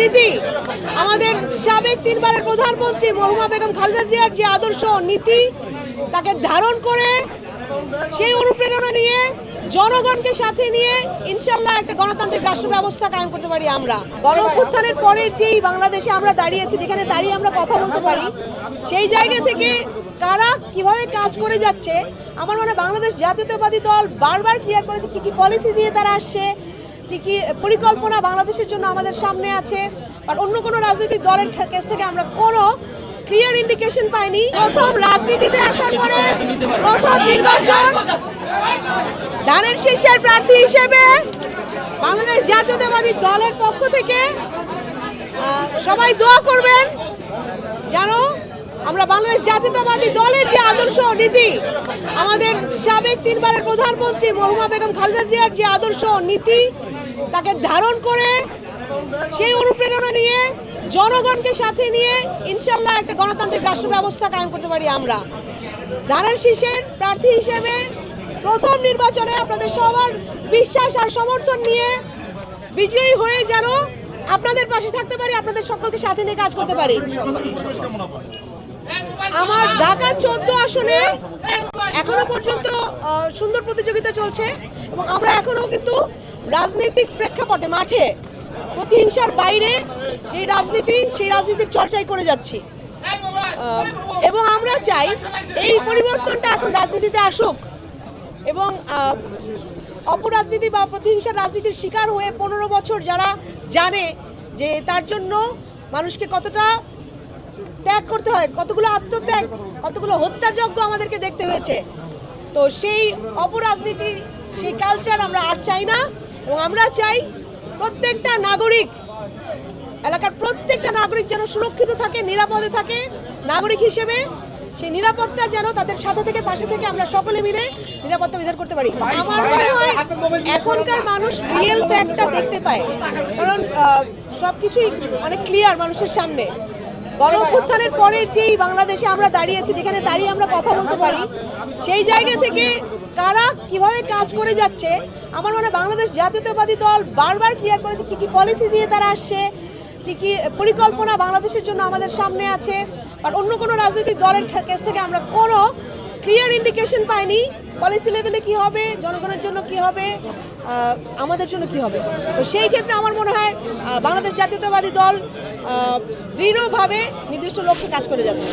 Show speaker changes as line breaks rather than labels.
নীতি আমাদের সাবেক তিনবারের প্রধানমন্ত্রী মহুমা বেগম খালেদা জিয়ার যে আদর্শ নীতি, তাকে ধারণ করে সেই অনুপ্রেরণা নিয়ে, জনগণকে সাথে নিয়ে ইনশাল্লাহ একটা গণতান্ত্রিক রাষ্ট্র ব্যবস্থা কায়েম করতে পারি আমরা। গণ অভ্যুত্থানের পরের যেই বাংলাদেশে আমরা দাঁড়িয়েছি, যেখানে দাঁড়িয়ে আমরা কথা বলতে পারি, সেই জায়গা থেকে কারা কীভাবে কাজ করে যাচ্ছে, আমার মনে বাংলাদেশ জাতীয়তাবাদী দল বারবার ক্লিয়ার করেছে কি কি পলিসি নিয়ে তারা আসছে কি কি পরিকল্পনা বাংলাদেশের জন্য আমাদের সামনে আছে? বাট অন্য কোনো রাজনৈতিক দলের কাছ থেকে আমরা কোনো ক্লিয়ার ইন্ডিকেশন পাইনি। প্রথম রাজনীতিতে আসার পরে প্রথম নির্বাচন। ধানের শীর্ষের প্রার্থী হিসেবে বাংলাদেশ জাতীয়তাবাদী দলের পক্ষ থেকে সবাই দোয়া করবেন যেন আমরা বাংলাদেশ জাতীয়তাবাদী দলের যে আদর্শ নীতি, আমাদের সাবেক তিনবারের প্রধানমন্ত্রী মহুমা বেগম খালেদা জিয়ার যে আদর্শ নীতি তাকে ধারণ করে সেই অনুপ্রেরণা নিয়ে জনগণকে সাথে নিয়ে ইনশাল্লাহ একটা গণতান্ত্রিক রাষ্ট্র ব্যবস্থা কায়েম করতে পারি আমরা। ধানের শীষের প্রার্থী হিসেবে প্রথম নির্বাচনে আপনাদের সবার বিশ্বাস আর সমর্থন নিয়ে বিজয়ী হয়ে যেন আপনাদের পাশে থাকতে পারি, আপনাদের সকলকে সাথে নিয়ে কাজ করতে পারি। আমার ঢাকা চোদ্দ আসনে এখনও পর্যন্ত সুন্দর প্রতিযোগিতা চলছে এবং আমরা এখনও কিন্তু রাজনৈতিক প্রেক্ষাপটে মাঠে প্রতিহিংসার বাইরে যে রাজনীতি, সেই রাজনীতির চর্চাই করে যাচ্ছি। এবং আমরা চাই এই পরিবর্তনটা এখন রাজনীতিতে আসুক এবং অপরাজনীতি বা প্রতিহিংসার রাজনীতির শিকার হয়ে পনেরো বছর যারা জানে যে তার জন্য মানুষকে কতটা ত্যাগ করতে হয়, কতগুলো আত্মত্যাগ, কতগুলো হত্যাযজ্ঞ আমাদেরকে দেখতে হয়েছে। তো সেই অপরাজনীতি সেই কালচার আমরা আর চাই না, এবং আমরা চাই প্রত্যেকটা নাগরিক, এলাকার প্রত্যেকটা নাগরিক যেন সুরক্ষিত থাকে, নিরাপদে থাকে। নাগরিক হিসেবে সেই নিরাপত্তা যেন তাদের সাথে থেকে, পাশে থেকে আমরা সকলে মিলে নিরাপত্তা বিধান করতে পারি। আমার মনে হয় এখনকার মানুষ রিয়েল ফ্যাক্টটা দেখতে পায়। কারণ সব কিছুই অনেক ক্লিয়ার মানুষের সামনে। গণ অভ্যুত্থানের পরের যেই বাংলাদেশে আমরা দাঁড়িয়েছি, যেখানে দাঁড়িয়ে আমরা কথা বলতে পারি, সেই জায়গা থেকে কারা কীভাবে কাজ করে যাচ্ছে, আমার মনে বাংলাদেশ জাতীয়তাবাদী দল বারবার ক্লিয়ার করেছে কী কী পলিসি দিয়ে তারা আসছে, কী কী পরিকল্পনা বাংলাদেশের জন্য আমাদের সামনে আছে, আর অন্য কোনো রাজনৈতিক দলের কাছ থেকে আমরা কোনো ক্লিয়ার ইন্ডিকেশন পাইনি। পলিসি লেভেলে কি হবে? জনগণের জন্য কি হবে? আমাদের জন্য কি হবে? তো সেই ক্ষেত্রে আমার মনে হয় বাংলাদেশ জাতীয়তাবাদী দল দৃঢ়ভাবে নির্দিষ্ট লক্ষ্যে কাজ করে যাচ্ছে।